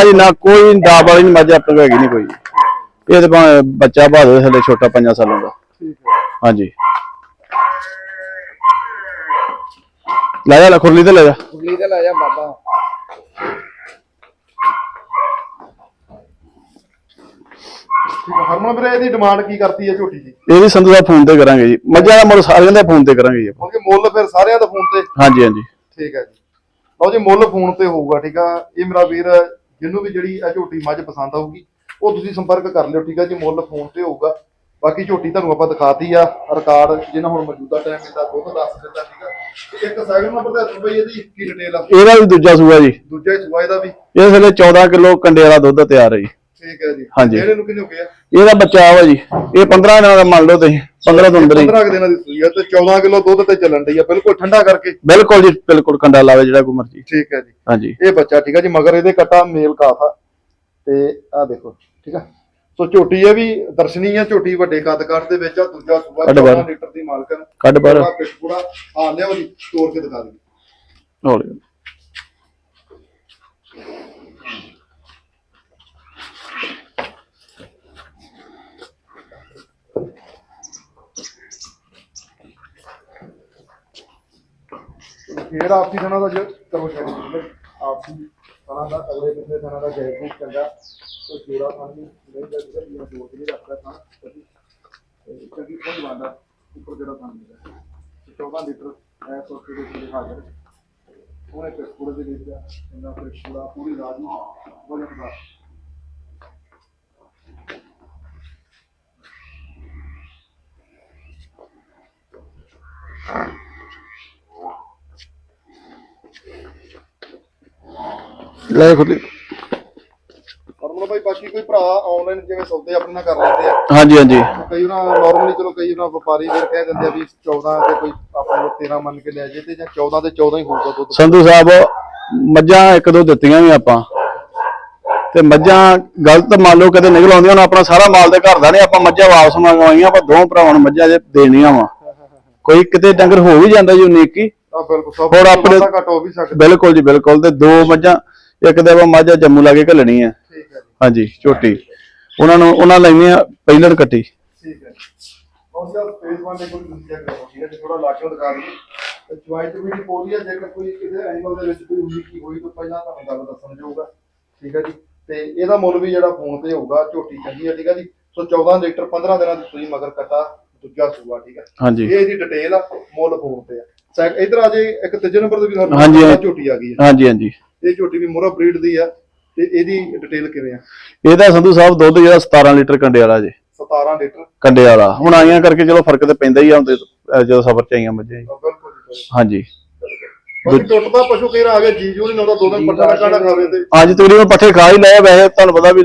ਜੀ ਨਾ ਕੋਈ ਦਾਬ ਵਾਲੀ ਮੱਝ ਆਪਣੇ ਕੋਲ ਹੈਗੀ ਨਹੀਂ ਕੋਈ। ਇਹ ਤੇ ਬੱਚਾ ਬਾਦ ਹਲੇ ਛੋਟਾ 5 ਸਾਲਾਂ ਦਾ। ਠੀਕ ਹੈ। ਹਾਂਜੀ। ਲੈ ਜਾ ਲੈ ਖੁਰਲੀ ਤੇ ਲੈ ਜਾ। ਉਗਲੀ ਤੇ ਲੈ ਜਾ ਬਾਬਾ। ਹਰਮਨ ਵੀਰੇ ਇਹਦੀ ਡਿਮਾਂਡ ਕੀ ਕਰਤੀ ਹੈ ਝੋਟੀ ਦੀ? ਇਹ ਵੀ ਸੰਧੂ ਸਾਹਿਬ ਫੋਨ ਤੇ ਕਰਾਂਗੇ ਜੀ। ਮੱਝਾਂ ਦਾ ਮੁੱਲ ਸਾਰਿਆਂ ਦਾ ਫੋਨ ਤੇ ਕਰਾਂਗੇ ਜੀ ਆਪਾਂ। ਕਿਉਂਕਿ ਮੁੱਲ ਫਿਰ ਸਾਰਿਆਂ ਦਾ ਫੋਨ ਤੇ? ਹਾਂਜੀ ਹਾਂਜੀ। ਠੀਕ ਹੈ ਜੀ। ਲਓ ਜੀ ਮੁੱਲ ਫੋਨ ਤੇ ਹੋਊਗਾ ਠੀਕ ਆ? ਇਹ ਮੇਰਾ ਵੀਰ ਜਿਹਨੂੰ ਵੀ ਜਿਹੜੀ ਇਹ ਝੋਟੀ ਮੱਝ ਪਸੰਦ ਆਊਗੀ ਉਹ ਤੁਸੀਂ ਸੰਪਰਕ ਕਰ ਲਿਓ ਠੀਕ ਆ ਜੀ? ਮੁੱਲ ਫੋਨ ਤੇ ਹੋਊਗਾ। ਬਾਕੀ ਝੋਟੀ ਤੁਹਾਨੂੰ ਆਪਾਂ ਦਿਖਾਤੀ ਆ ਰਿਕਾਰਡ ਜਿਹਨਾਂ ਹੁਣ ਮੌਜੂਦਾ ਟਾਈਮ ਇਹਦਾ ਦੁੱਧ ਦੱਸ ਦਿੱਤਾ ਠੀਕ ਆ ਇੱਕ ਸੈਕਿੰਡ ਨੰਬਰ ਤੇ ਬਈ ਇਹਦੀ ਕੀ ਡਿਟੇਲ ਆ? ਇਹਦਾ ਵੀ ਦੂਜਾ ਸੂਆ ਜੀ। ਦੂਜਾ ਸੂਆ ਇਹਦਾ ਵੀ। ਇਸ ਵੇਲੇ 14 ਕਿਲੋ ਕੰਡੇ ਵਾਲਾ ਦੁੱਧ ਤਿਆਰ ਹੈ ਜੀ। ਠੀਕ ਹੈ ਜੀ। ਹਾਂਜੀ। ਇਹਦੇ ਨੂੰ ਕਿੰਨੇ ਹੋ ਗਿਆ ਇਹਦਾ ਬੱਚਾ ਵਾ ਜੀ। ਇਹ 15 ਦਿਨਾਂ ਦਾ ਮੰਨ ਲਓ ਤੁਸੀਂ 15 ਤੋਂ ਅੰਦਰ ਹੀ 15 ਕੁ ਦਿਨਾਂ ਦੀ ਸੂਈ ਆ ਤੇ 14 ਕਿਲੋ ਦੁੱਧ ਤੇ ਚੱਲਣ ਡਈ ਆ ਬਿਲਕੁਲ ਠੰਡਾ ਕਰਕੇ। ਬਿਲਕੁਲ ਜੀ ਬਿਲਕੁਲ ਕੰਡਾ ਲਾਵੇ ਜਿਹੜਾ ਕੋਈ ਮਰਜ਼ੀ। ਠੀਕ ਹੈ ਜੀ। ਹਾਂਜੀ। ਇਹ ਬੱਚਾ ਠੀਕ ਆ ਜੀ ਮਗਰ ਇਹਦੇ ਕੱਟਾ ਮੇਲ ਕਾਫ ਆ। ਤੇ ਆ ਦੇਖੋ ਠੀਕ ਆ। ਸੋ ਝੋਟੀ ਇਹ ਵੀ ਦਰਸ਼ਨੀ ਆ ਝੋਟੀ ਵੱਡੇ ਕੱਦ ਕੱਟ ਦੇ ਵਿੱਚ ਆ ਦੂਜਾ ਸੂਬਾ ਕੱਢ ਬਾਹਰ। 14 ਲੀਟਰ ਦੀ ਮਾਲਕਨ ਕੱਢ ਬਾਹਰ। ਪਿਛਪੂੜਾ ਆ ਲਿਆਓ ਜੀ ਤੋੜ ਕੇ ਦਿਖਾ ਦਿਓ। ਹੌਲੀ ਫੇਰ ਆਪਸੀ ਥਣਾ ਦਾ ਜੇ ਕਰੋ ਸ਼ਾਇਦ ਆਪਸੀ ਥਣਾ ਦਾ ਅਗਲੇ ਪਿਛਲੇ ਥਣਾ ਦਾ ਜੈ ਰੂਪ ਚੰਗਾ। ਤੇ ਜੋੜਾ ਥਣ ਵੀ ਨਹੀਂ ਜਦ ਇਹ ਜੋੜ ਕੇ ਨਹੀਂ ਰੱਖਦਾ ਥਣ ਕਦੀ। ਤੇ ਚੰਗੀ ਕੋਈ ਬੰਦਾ ਉੱਪਰ ਜਿਹੜਾ ਥਣ ਮਿਲਦਾ 14 ਲੀਟਰ ਐ ਸੋਚੇ ਦੇ ਵਿੱਚ ਹਾਜ਼ਰ ਉਹਨੇ ਪਿਛਪੂੜੇ ਦੇ ਵਿੱਚ ਇਹਨਾਂ ਪਿਛਪੂੜਾ ਪੂਰੀ ਰਾਤ ਨੂੰ ਵਜਨ ਦਾ ਲੈ ਖੁਰਲੀ ਫਰਮੂਲਾ ਭਾਈ ਬਾਕੀ ਬਾਕੀ ਕੋਈ ਭਰਾ ਆਨਲਾਈਨ ਜਿਵੇਂ ਸੌਦੇ ਆਪਣੇ ਨਾਲ ਕਰ ਲੈਂਦੇ ਆ। ਹਾਂਜੀ ਹਾਂਜੀ। ਕਈ ਉਹਨਾਂ ਨਾਰਮਲੀ ਚਲੋ ਕਈ ਉਹਨਾਂ ਵਪਾਰੀ ਵੀਰ ਕਹਿ ਦਿੰਦੇ ਆ ਵੀ 14 ਤੇ ਕੋਈ ਆਪਣੇ ਕੋਲ 13 ਮੰਨ ਕੇ ਲੈ ਜੇ ਤੇ ਜਾਂ 14 ਤੇ 14 ਹੀ ਹੋਊਗਾ ਦੁੱਧ। ਸੰਧੂ ਸਾਹਿਬ ਮੱਝਾਂ ਇੱਕ ਦੋ ਦਿੱਤੀਆਂ ਵੀ ਆਪਾਂ। ਤੇ ਮੱਝਾਂ ਗਲਤ ਮੰਨ ਲਓ ਕਦੇ ਨਿਕਲ ਆਉਂਦੀਆਂ ਹੁਣ ਆਪਣਾ ਸਾਰਾ ਮਾਲ ਦੇ ਘਰ ਦਾ ਨਹੀਂ ਆਪਾਂ ਮੱਝਾਂ ਵਾਪਸ ਮੰਗਵਾਈਆਂ ਆਪਾਂ ਦੋ ਭਰਾਵਾਂ ਨੂੰ ਮੱਝਾਂ ਜੇ ਦੇਣੀਆਂ ਵਾ। ਕੋਈ ਕਿਤੇ ਡੰਗਰ ਹੋ ਵੀ ਜਾਂਦਾ ਜੀ ਉਨੀ ਕੀ ਆ ਬਿਲਕੁਲ ਸਭ ਹੋਰ ਆਪਣੇ- ਘੱਟ ਹੋ ਵੀ ਸਕਦਾ। ਬਿਲਕੁਲ ਜੀ ਬਿਲਕੁਲ। ਤੇ ਦੋ ਮੱਝਾਂ ਇੱਕ ਦੇ ਆਪਾਂ ਮੱਝ ਜੰਮੂ ਲਾ ਕੇ ਘੱਲਣੀ ਆ ਹੈ। ਹਾਂਜੀ ਝੋਟੀ। ਉਹਨਾਂ ਨੂੰ ਉਹਨਾਂ ਲੈਣੀ ਆ ਪਹਿਲਣ ਕੱਟੀ। ਠੀਕ ਹੈ। ਹੁਣ ਸਰ ਫੇਸ 1 ਦੇ ਕੋਈ ਦੂਜਾ ਕਰੋ ਠੀਕ ਹੈ ਥੋੜਾ ਲਾਕੇ ਦਿਖਾ ਦਈਏ ਜੁਆਇੰਟ ਵੀ। ਪੋਲੀ ਹੈ ਜੇਕਰ ਕੋਈ ਕਿਸੇ ਐਨੀਮਲ ਦੇ ਵਿੱਚ ਕੋਈ ਉਨੀ ਕੀ ਹੋਈ ਤਾਂ ਪਹਿਲਾਂ ਤੁਹਾਨੂੰ ਗੱਲ ਦੱਸਣ ਜਾਊਗਾ ਠੀਕ ਹੈ ਜੀ। ਤੇ ਇਹਦਾ ਮੁੱਲ ਵੀ ਜਿਹੜਾ ਫੋਨ ਤੇ ਹੋਊਗਾ ਝੋਟੀ ਚੰਗੀ ਹੈ ਠੀਕ ਹੈ ਜੀ। ਸੋ 14 ਲੀਟਰ 15 ਦਿਨਾਂ ਦੀ ਸੂਈ ਮਗਰ ਕੱਟਾ ਦੂਜਾ ਸੂਆ ਠੀਕ ਹੈ। ਹਾਂਜੀ। ਇਹ ਇਹਦੀ ਡਿਟੇਲ ਆ ਮੁੱਲ ਫੋਨ ਤੇ ਆ। ਇਧਰ ਆ ਜੇ ਇੱਕ ਤੀਜੇ ਨੰਬਰ ਤੇ ਵੀ ਸਾਨੂੰ। ਝੋਟੀ ਆ ਗਈ ਹੈ। ਹਾਂਜੀ ਹਾਂਜੀ। ਇਹ ਝੋਟੀ ਵੀ ਮੋਰਾ ਬਰੀਡ ਦੀ ਆ। ਤੇ ਇਹਦੀ ਡਿਟੇਲ ਕਿਵੇਂ ਆ? ਇਹਦਾ ਸੰਧੂ ਸਾਹਿਬ ਦੁੱਧ ਜਿਹੜਾ 17 ਲੀਟਰ ਕੰਡੇ ਵਾਲਾ ਜੇ। 17 ਲੀਟਰ? ਕੰਡੇ ਵਾਲਾ। ਹੁਣ ਆਈਆਂ ਕਰਕੇ ਚਲੋ ਫ਼ਰਕ ਤੇ ਪੈਂਦਾ ਹੀ ਆ ਹੁਣ ਤੇ ਜਦੋਂ ਸਫਰ ਚ ਆਈਆਂ ਮੱਝਾਂ ਜੀ। ਬਿਲਕੁਲ। ਹਾਂਜੀ। ਬਾਕੀ ਟੁੱਟਦਾ ਪਸ਼ੂ ਕੇਰਾ ਆ ਗਿਆ ਜੀ ਜੂ ਨਹੀਂ ਲਾਉਂਦਾ ਦੋ ਦਿਨ ਪੱਠਾ ਕਾਣਾ ਖਾਵੇ ਤੇ। ਅੱਜ ਤਕਰੀਬਨ ਪੱਠੇ ਖਾ ਹੀ ਲਏ ਵੈਸੇ ਤੁਹਾਨੂੰ ਪਤਾ ਵੀ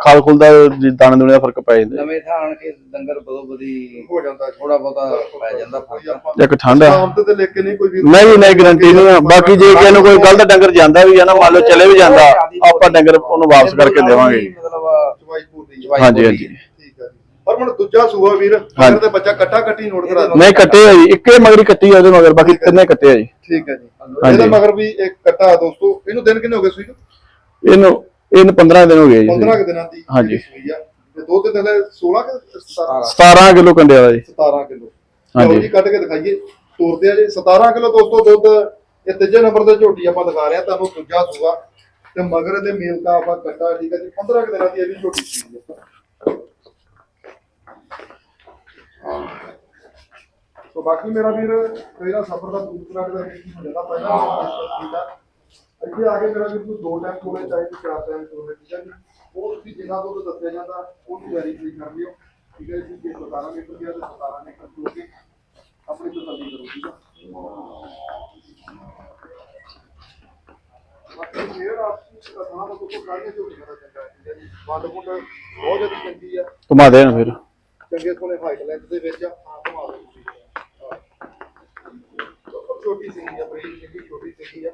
ਖਾਲ ਖੁਲ ਦਾ ਜੀ ਦਾਣੇ ਦੂਣੇ ਦਾ ਫ਼ਰਕ ਪੈ ਜਾਂਦਾ। ਨਵੇਂ ਥਾਂ ਆਣ ਕੇ ਡੰਗਰ ਬਦੋ ਬਦੀ ਹੋ ਜਾਂਦਾ। ਥੋੜਾ ਬਹੁਤਾ ਪੈ ਜਾਂਦਾ ਫ਼ਰਕ। ਇੱਕ ਠੰਡ ਆ। ਸ਼ਾਮ ਤੇ ਤੇ ਲੈ ਕੇ ਨਹੀਂ ਕੋਈ ਵੀ ਨਹੀਂ ਨਹੀਂ ਗਰੰਟੀ ਨਹੀਂ ਆ। ਬਾਕੀ ਜੇ ਕਿਸੇ ਨੂੰ ਕੋਈ ਗਲਤ ਡੰਗਰ ਜਾਂਦਾ ਵੀ ਆ ਨਾ ਮੰਨ ਲਓ ਚਲੇ ਵੀ ਜਾਂਦਾ ਆਪਾਂ ਡੰਗਰ ਉਹਨੂੰ ਵਾਪਸ ਕਰਕੇ ਦੇਵਾਂਗੇ। ਮਤਲਬ ਚਵਾਈ ਪੂਰੀ। ਚਵਾਈ ਹਾਂਜੀ। ਹਾਂਜੀ। ਠੀਕ ਹੈ ਜੀ। ਪਰ ਹੁਣ ਦੂਜਾ ਸੂਆ ਵੀਰ ਅਗਰ ਤੇ ਬੱਚਾ ਕੱਟਾ ਕੱਟੀ ਨੋਟ ਕਰਾ ਦਿਓ। ਨਹੀਂ ਕੱਟੇ ਆ ਜੀ। ਇੱਕੇ ਮਗਰੀ ਕੱਟੀ ਆ ਉਹਦੇ ਮਗਰ ਬਾਕੀ ਤਿੰਨੇ ਕੱਟੇ ਆ ਜੀ। ਠੀਕ ਹੈ ਜੀ। ਹਾਂਜੀ। ਇਹਦੇ ਮਗਰ ਵੀ ਇੱਕ ਕੱਟਾ ਦੋਸਤੋ। ਇਹਨੂੰ ਦਿਨ ਕਿੰਨੇ ਹੋ ਗਏ ਸੂਈ ਨੂੰ ਇਹਨੂੰ ਇਹਨੂੰ 15 ਦਿਨ ਹੋ ਗਏ ਜੀ। 15 ਕੁ ਦਿਨਾਂ ਦੀ ਹਾਂਜੀ। ਜਿਹੜੀ ਸੂਈ ਆ। ਤੇ ਦੋ ਤੇ ਥੱਲੇ 16 ਕਿ 17 17 ਕਿਲੋ ਕੰਡੇ ਵਾਲਾ ਜੀ। 17 ਕਿਲੋ। ਹਾਂਜੀ। ਜੀ ਕੱਢ ਕੇ ਦਿਖਾਈਏ। ਤੋਰਦੇ ਆ ਜੀ। 17 ਕਿਲੋ ਦੋਸਤੋ ਦੁੱਧ। ਇਹ ਤੀਜੇ ਨੰਬਰ ਤੇ ਝੋਟੀ ਆਪਾਂ ਦਿਖਾ ਰਹੇ ਆ। ਤੁਹਾਨੂੰ ਦੂਜਾ ਸੂਆ। ਤੇ ਮਗਰ ਦੇ ਮੇਲ ਦਾ ਆਪਾਂ ਕੱਟਾ ਠੀਕ ਹੈ ਜੀ। 15 ਕੁ ਦਿਨਾਂ ਦੀ ਇਹ ਵੀ ਝੋਟੀ ਸੀ ਸੋ ਬਾਕੀ ਮੇਰਾ ਵੀਰ ਪਹਿਲਾ ਸਫਰ ਦਾ ਦੂਸਰਾ ਦਾ ਕੀ ਹੋ ਜਾਂਦਾ ਪਹਿਲਾਂ ਠੀਕ ਆ ਕੇ ਵੀਰ ਕੋਈ ਦੋ ਟਾਈਮ ਕੋਲੇ ਚਾਹੇ ਕੋਈ ਚਾਰ ਟਾਈਮ ਕੋਲੇ ਠੀਕ ਹੈ ਜੀ। ਉਹ ਤੁਸੀਂ ਜਿੰਨਾ ਦੁੱਧ ਦੱਸਿਆ ਜਾਂਦਾ ਉਹਨੂੰ ਵੈਰੀਫਾਈ ਕਰ ਲਿਓ। ਠੀਕ ਹੈ ਜੀ ਜੇ 17 ਲੀਟਰ ਗਿਆ ਤੇ 17 ਲੀਟਰ ਚੋ ਕੇ ਆਪਣੀ ਤਸੱਲੀ ਕਰੋ ਠੀਕ ਹੈ। ਬਾਕੀ ਫੇਰ ਆਪਕੀ ਕਥਾ ਦਾ ਕੋਈ ਕਾਹਨੇ ਜੋ ਨਹੀਂ ਚੰਗਾ ਠੀਕ ਹੈ ਜੀ। ਮੁੰਡ ਬਹੁਤ ਜ਼ਿਆਦਾ ਚੰਗੀ ਆ। ਘੁਮਾ ਦੇ ਨਾ ਫਿਰ। ਚੰਗੇ ਸੋਨੇ ਹਾਈਟ ਲੈਂਥ ਦੇ ਵਿੱਚ ਆ ਘੁਮਾ ਲਓ ਤੁਸੀਂ। ਛੋਟੀ ਸੀਗੀ ਆ ਜਿਹੜੀ ਛੋਟੀ ਸੀਗੀ ਆ।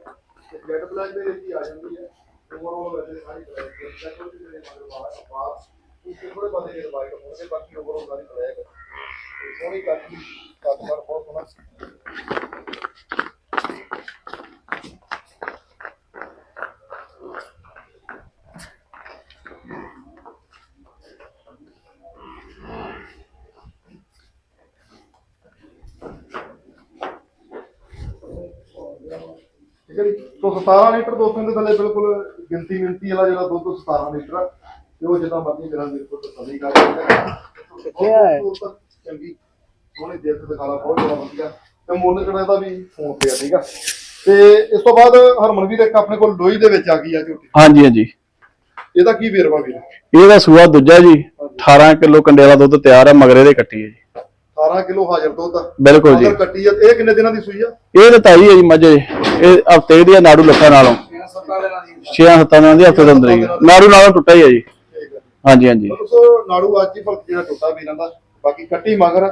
ਤੇ ਜੈਡ ਬਲੈਕ ਦੇ ਵਿੱਚ ਹੀ ਆ ਜਾਂਦੀ ਹੈ। ਓਵਰਆਲ ਵੈਸੇ ਸਾਰੀ ਬਲੈਕ ਹੈ ਸੈਕਟਰ ਦੇ ਜਿਹੜੇ ਮਗਰ ਬਾਹਰ ਬਾਹਰ, ਉਸ ਥੋੜੇ ਬੰਦੇ ਜਿਹੜੇ ਵਾਈਟ ਹੋਣਗੇ, ਬਾਕੀ ਓਵਰਆਲ ਸਾਰੀ ਬਲੈਕ ਤੇ ਸੋਹਣੀ ਕੱਟ ਦੀ ਕੱਟਵਾਰ ਬਹੁਤ ਸੋਹਣਾ। ਠੀਕ ਹੈ ਜੀ? ਸੋ 17 ਲੀਟਰ ਦੋਸਤਾਂ ਦੇ ਥੱਲੇ ਬਿਲਕੁਲ ਗਿਣਤੀ ਮਿੰਤੀ ਵਾਲਾ ਜਿਹੜਾ ਦੁੱਧ 17 ਲੀਟਰ ਆ ਤੇ ਉਹ ਜਿੱਦਾਂ ਮਰਜ਼ੀ ਮੇਰਾ ਬਿਲਕੁਲ ਤਸੱਲੀ ਕਰ ਸਕਦਾ ਕਿੱਥੇ ਹੈ? ਚੰਗੀ। ਸੋਹਣੀ ਦਿਲ ਤੇ ਦਿਖਾਲਾ ਬਹੁਤ ਜ਼ਿਆਦਾ ਵਧੀਆ। ਤੇ ਮੁੱਲ ਜਿਹੜਾ ਇਹਦਾ ਵੀ ਫੋਨ ਤੇ ਆ ਠੀਕ ਆ। ਤੇ ਇਸ ਤੋਂ ਬਾਅਦ ਹਰਮਨਵੀਰ ਇੱਕ ਆਪਣੇ ਕੋਲ ਲੋਈ ਦੇ ਵਿੱਚ ਆ ਗਈ ਆ ਝੋਟੀ। ਹਾਂਜੀ ਹਾਂਜੀ। ਇਹਦਾ ਕੀ ਵੇਰਵਾ ਵੀਰ? ਇਹਦਾ ਸੂਆ ਦੂਜਾ ਜੀ 18 ਕਿਲੋ ਕੰਡੇ ਵਾਲਾ ਦੁੱਧ ਤਿਆਰ ਆ ਮਗਰੇ ਦੇ ਕੱਟੀ ਹੈ ਜੀ। 18 ਕਿਲੋ ਹਾਜ਼ਰ ਦੁੱਧ ਆ। ਬਿਲਕੁਲ ਜੀ। ਅਗਰ ਕੱਟੀ ਆ ਇਹ ਕਿੰਨੇ ਦਿਨਾਂ ਦੀ ਸੂਈ ਆ? ਇਹ ਤਾਂ ਤਾਈ ਹੈ ਜੀ ਮੱਝ ਇਹ ਹਫ਼ਤੇ ਦੀ ਆ ਨਾੜੂ ਲੱਖਾਂ ਨਾਲੋਂ। ਇਹਨਾਂ ਸੱਤਾਂ ਦਿਨਾਂ ਦੀ 6-7 ਦਿਨਾਂ ਦੀ ਹਫ਼ਤੇ ਦੇ ਅੰਦਰ ਹੀ। ਨਾੜੂ ਨਾਲੋਂ ਟੁੱਟਾ ਹੀ ਹੈ ਜੀ। ਠੀਕ ਆ। ਹਾਂਜੀ ਹਾਂਜੀ। ਦੋਸਤੋ ਨਾੜੂ ਅੱਜ ਹੀ ਫਲਕ ਜਿਹੜਾ ਟੁੱਟਾ ਵੀਰਾਂ ਦਾ। ਬਾਕੀ ਕੱਟੀ ਮਗਰ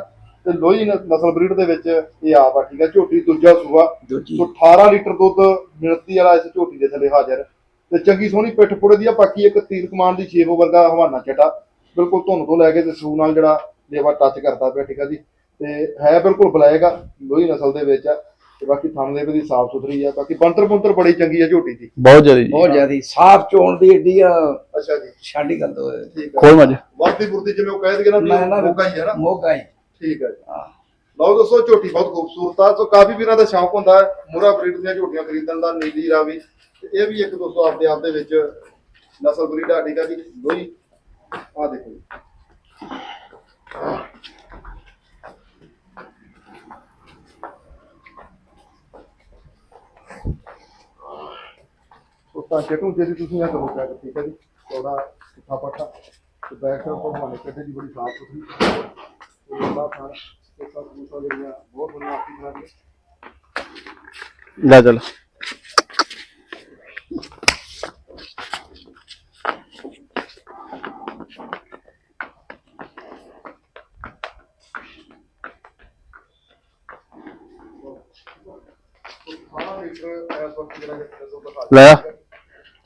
ਤੇ ਲੋਹੀ ਨ- ਨਸਲ ਬਰੀਡ ਦੇ ਵਿੱਚ ਇਹ ਆਪ ਆ ਠੀਕ ਆ। ਝੋਟੀ ਦੂਜਾ ਸੂਆ। ਦੂਜੀ। ਸੋ 18 ਲੀਟਰ ਦੁੱਧ ਮਿਲਤੀ ਵਾਲਾ ਇਸ ਝੋਟੀ ਦੇ ਥੱਲੇ ਹਾਜ਼ਰ। ਤੇ ਚੰਗੀ ਸੋਹਣੀ ਪਿੱਠ ਪੁੜੇ ਦੀ ਆ ਬਾਕੀ ਇੱਕ ਤੀਰ ਕਮਾਨ ਦੀ ਛੇਪ ਵਰਗਾ ਹਵਾਨਾ ਚਟਾ। ਬਿਲਕੁਲ ਧੁੰਨ ਤੋਂ ਲੈ ਕੇ ਤੇ ਸੂ ਨਾਲ ਜਿਹੜਾ ਲੇਵਾ ਟੱਚ ਕਰਦਾ ਪਿਆ ਠੀਕ ਆ ਜੀ? ਤੇ ਹੈ ਬਿਲਕੁਲ ਬਲੈਕ ਆ ਲੋਹੀ ਨਸਲ ਦੇ ਵਿੱਚ ਆ। ਤੇ ਬਾਕੀ ਥਣ ਦੇ ਵੀ ਸਾਫ਼ ਸੁਥਰੀ ਆ ਬਾਕੀ ਬੰਤਰ ਬੰਤਰ ਬੜੀ ਚੰਗੀ ਆ ਝੋਟੀ ਦੀ। ਬਹੁਤ ਜ਼ਿਆਦਾ ਜੀ। ਬਹੁਤ ਜ਼ਿਆਦੀ ਸਾਫ਼ ਚੋਣ ਦੀ ਏਡੀ ਆ ਅੱਛਾ ਜੀ। ਛਾਡੀ ਗੱਲ ਤੋਂ ਠੀਕ ਆ। ਖੋਲ ਮੱਝ ਵਰਤੀ ਬੁਰਤੀ ਜਿਵੇਂ ਉਹ ਕਹਿ ਦਈਏ ਨਾ ਮੈਂ ਨਾ ਵੀ ਮੋਗਾ ਹੀ ਹੈ ਨਾ। ਮੋਗਾ ਹੀ। ਠੀਕ ਹੈ ਜੀ। ਹਾਂ। ਲਓ ਦੋਸਤੋ ਝੋਟੀ ਬਹੁਤ ਖੂਬਸੂਰਤ ਆ। ਸੋ ਕਾਫੀ ਵੀਰਾਂ ਦਾ ਸ਼ੌਂਕ ਹੁੰਦਾ ਹੈ ਮੂਰਾ ਬਰੀਡ ਦੀਆਂ ਝੋਟੀਆਂ ਖਰੀਦਣ ਦਾ ਨੀਲੀ ਰਾਵੀ। ਤੇ ਇਹ ਵੀ ਇੱਕ ਦੋਸਤੋ ਆਪਦੇ ਆਪ ਦੇ ਵਿੱਚ ਨਸਲ ਬਰੀਡ ਆ ਠੀਕ ਆ ਜੀ। ਲੋਈ ਆ ਦੇਖੋ ਜੀ। ਤਾਂ ਚਟੂ ਜੇ ਤੁਸੀਂ ਆ ਕਰੋ ਚੈੱਕ ਠੀਕ ਹੈ ਜੀ? ਚੌੜਾ ਸੁੱਖਾ ਪੱਟਾ ਤੇ ਬੈਕ ਸਾਈਡ ਤੋਂ ਮਾਨੇ ਕੱਢੇ ਦੀ ਬੜੀ ਸਾਫ਼ ਸੁਥਰੀ ਤੇ ਲੰਬਾ ਖਾਨ ਤੇ ਸਭ ਕੁਝ ਜਿਹੜੀਆਂ ਬਹੁਤ ਬੜੀਆਂ ਆਪੀ ਬਣਾ ਲਈ ਲੈ ਚਲ। ਲੈ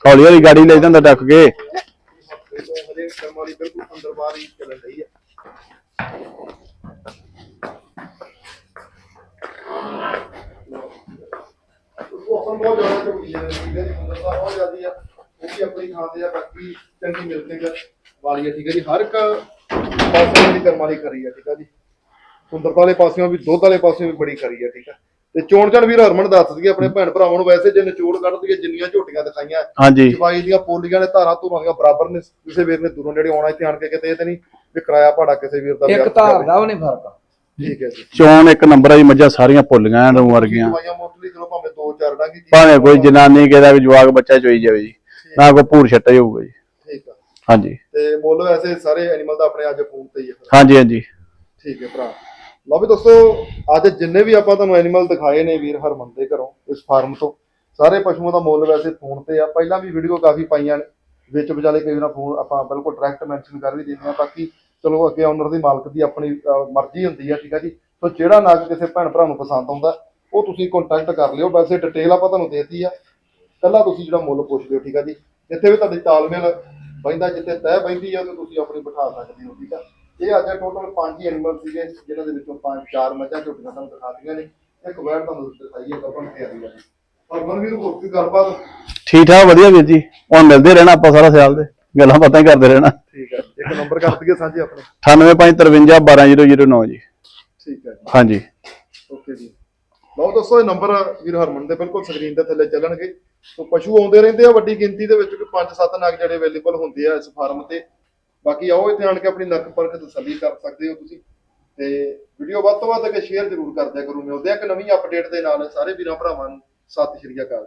ਹੌਲੀ ਹੌਲੀ ਗਾੜੀ ਲੈ ਜਾਂਦਾ ਡੱਕ ਕੇ। ਹਜੇ ਕਰਮ ਵਾਲੀ ਬਿਲਕੁਲ ਅੰਦਰ ਬਾਹਰ ਹੀ ਚੱਲਣ ਰਹੀ ਹੈ ਉਹ ਬਹੁਤ ਜ਼ਿਆਦਾ ਝੋਟੀ ਹੈ ਠੀਕ ਹੈ ਜੀ ਬਹੁਤ ਜ਼ਿਆਦੀ ਆ ਉਹ ਵੀ ਆਪਣੀ ਥਾਂ ਤੇ ਆ ਬਾਕੀ ਚੰਗੀ ਮਿਲਦੇ ਗਾ ਵਾਲੀ ਆ ਠੀਕ ਹੈ ਜੀ ਹਰ ਇੱਕ ਪਾਸੇ ਦੀ ਕਰਮ ਵਾਲੀ ਕਰੀ ਆ ਠੀਕ ਹੈ ਜੀ ਸੁੰਦਰਤਾ ਵਾਲੇ ਪਾਸਿਓਂ ਵੀ ਦੁੱਧ ਵਾਲੇ ਪਾਸਿਓਂ ਵੀ ਬੜੀ ਕਰੀ ਆ, ਠੀਕ ਹੈ ਤੇ ਚੋਣ ਚਣ ਵੀਰ ਹਰਮਨ ਦੱਸ ਦਈਏ ਆਪਣੇ ਭੈਣ ਭਰਾਵਾਂ ਨੂੰ ਵੈਸੇ ਜੇ ਨਿਚੋੜ ਕੱਢ ਦਈਏ ਜਿੰਨੀਆਂ ਝੋਟੀਆਂ ਦਿਖਾਈਆਂ ਹਾਂਜੀ। ਚਵਾਈ ਦੀਆਂ ਪੋਲੀਆਂ ਨੇ ਧਾਰਾਂ ਧੁਰਾਂ ਦੀਆਂ ਬਰਾਬਰ ਨੇ ਕਿਸੇ ਵੀਰ ਨੇ ਦੂਰੋਂ ਨੇੜੇ ਆਉਣਾ ਇੱਥੇ ਆਣ ਕੇ ਕਿਤੇ ਇਹ ਤੇ ਨਹੀਂ ਵੀ ਕਿਰਾਇਆ ਭਾੜਾ ਕਿਸੇ ਵੀਰ ਦਾ ਇੱਕ ਧਾਰ। ਦਾ ਨਹੀਂ ਫ਼ਰਕ। ਠੀਕ ਹੈ ਜੀ। ਚੋਣ ਇੱਕ ਨੰਬਰ ਆ ਜੀ ਮੱਝਾਂ ਸਾਰੀਆਂ ਭੁੱਲੀਆਂ ਐਨ ਰੂ ਵਰਗੀਆਂ। ਚਵਾਈਆਂ ਮੋਸਟਲੀ ਚਲੋ ਭਾਵੇਂ ਦੋ ਚਾਰ ਡਾਂਗੀ ਜੀ ਭਾਵੇਂ ਕੋਈ ਜਨਾਨੀ ਕਿਹਦਾ ਵੀ ਜਵਾਕ ਬੱਚਾ ਚੋਈ ਜਾਵੇ ਜੀ ਨਾ ਕੋਈ ਭੂਰ ਛੱਟਾ ਹੋਊਗਾ ਜੀ। ਠੀਕ ਆ। ਹਾਂਜੀ। ਤੇ ਮੁੱਲ ਵੈਸੇ ਸਾਰੇ ਐਨੀਮਲ ਦਾ ਆਪਣੇ ਅੱਜ ਫੋਨ ਤੇ ਹੀ ਹੈ ਫਿਰ। ਹਾਂਜੀ ਹਾਂਜੀ। ਠੀਕ ਹੈ ਭਰਾ। ਲਓ ਵੀ ਦੋਸਤੋ, ਅੱਜ ਜਿੰਨੇ ਵੀ ਆਪਾਂ ਤੁਹਾਨੂੰ ਐਨੀਮਲ ਦਿਖਾਏ ਨੇ ਵੀਰ ਹਰਮਨ ਦੇ ਘਰੋਂ, ਇਸ ਫਾਰਮ ਤੋਂ, ਸਾਰੇ ਪਸ਼ੂਆਂ ਦਾ ਮੁੱਲ ਵੈਸੇ ਫੋਨ ਤੇ ਆ, ਪਹਿਲਾਂ ਵੀ ਵੀਡੀਓ ਕਾਫੀ ਪਾਈਆਂ ਨੇ, ਵਿੱਚ ਵਿਚਾਲੇ ਕਈ ਵਾਰ ਫੋਨ ਆਪਾਂ ਬਿਲਕੁਲ ਡਾਇਰੈਕਟ ਮੈਂਸ਼ਨ ਕਰ ਵੀ ਦਿੰਦੇ ਆ ਬਾਕੀ ਚਲੋ ਅੱਗੇ ਓਨਰ ਦੀ ਮਾਲਕ ਦੀ ਆਪਣੀ ਮਰਜ਼ੀ ਹੁੰਦੀ ਆ, ਠੀਕ ਆ ਜੀ? ਸੋ ਜਿਹੜਾ ਨਾਗ ਕਿਸੇ ਭੈਣ ਭਰਾ ਨੂੰ ਪਸੰਦ ਆਉਂਦਾ, ਉਹ ਤੁਸੀਂ ਕੰਟੈਕਟ ਕਰ ਲਿਓ, ਵੈਸੇ ਡਿਟੇਲ ਆਪਾਂ ਤੁਹਾਨੂੰ ਦੇਤੀ ਆ। ਕੱਲਾ ਤੁਸੀਂ ਜਿਹੜਾ ਮੁੱਲ ਪੁੱਛ ਲਿਓ, ਠੀਕ ਆ ਜੀ? ਜਿੱਥੇ ਵੀ ਤੁਹਾਡੀ ਤਾਲਮੇਲ ਬੈਂਦਾ ਜਿੱਥੇ ਤੈਅ ਬੈਂਦੀ ਆ, ਤੇ ਤੁਸੀਂ ਆਪਣੀ ਬਿਠਾ ਸਕਦੇ ਹੋ, ਠੀਕ ਆ? ਇਹ ਅੱਜ ਟੋਟਲ ਪੰਜ ਹੀ ਐਨੀਮਲ ਸੀਗੇ ਜਿਨ੍ਹਾਂ ਦੇ ਵਿੱਚੋਂ ਪੰਜ ਚਾਰ ਮੱਝਾਂ ਝੋਟੀਆਂ ਤੁਹਾਨੂੰ ਦਿਖਾਤੀਆਂ ਨੇ। ਇੱਕ ਵੈਰ ਤੁਹਾਨੂੰ ਦਿਖਾਈ ਹੈ ਕਪਨ ਤਿਆਰੀ ਆ ਪਰ ਮਨਵੀਰ ਹੋਰ ਕੀ ਗੱਲਬਾਤ? ਠੀਕ ਠਾਕ ਵਧੀਆ ਵੀਰ ਜੀ। ਹੁਣ ਮਿਲਦੇ ਰਹਿਣਾ ਆਪਾਂ ਸਾਰਾ ਸਿਆਲ ਦੇ। ਗੱਲਾਂ ਬਾਤਾਂ ਹੀ ਕਰਦੇ ਰਹਿਣਾ। ਠੀਕ ਹੈ। ਇੱਕ ਨੰਬਰ ਕਰ ਦਈਏ ਸਾਂਝੇ ਆਪਣੇ। 9853512009 ਜੀ। ਠੀਕ ਹੈ ਹਾਂਜੀ। ਓਕੇ ਜੀ। ਲਓ ਦੋਸਤੋ ਇਹ ਨੰਬਰ ਵੀਰ ਹਰਮਨ ਦੇ ਬਿਲਕੁਲ ਸਕਰੀਨ ਦੇ ਥੱਲੇ ਚੱਲਣਗੇ। ਸੋ ਪਸ਼ੂ ਆਉਂਦੇ ਰਹਿੰਦੇ ਆ ਵੱਡੀ ਗਿਣਤੀ ਦੇ ਵਿੱਚ ਕੋਈ 5-7 ਨਗ ਜਿਹੜੇ ਅਵੇਲੇਬਲ ਹੁੰਦੇ ਆ ਇਸ ਫਾਰਮ ਤੇ। ਬਾਕੀ ਆਓ ਇੱਥੇ ਆਣ ਕੇ ਆਪਣੀ ਨੱਕ ਪਰਖ ਤਸੱਲੀ ਕਰ ਸਕਦੇ ਹੋ ਤੁਸੀਂ ਤੇ ਵੀਡੀਓ ਵੱਧ ਤੋਂ ਵੱਧ ਅੱਗੇ ਸ਼ੇਅਰ ਜ਼ਰੂਰ ਕਰਦੇ ਕਰੋ। ਮਿਲਦੇ ਆ ਇੱਕ ਨਵੀਂ ਅਪਡੇਟ ਦੇ ਨਾਲ। ਸਾਰੇ ਵੀਰਾਂ ਭਰਾਵਾਂ ਨੂੰ ਸਤਿ ਸ਼੍ਰੀ ਅਕਾਲ।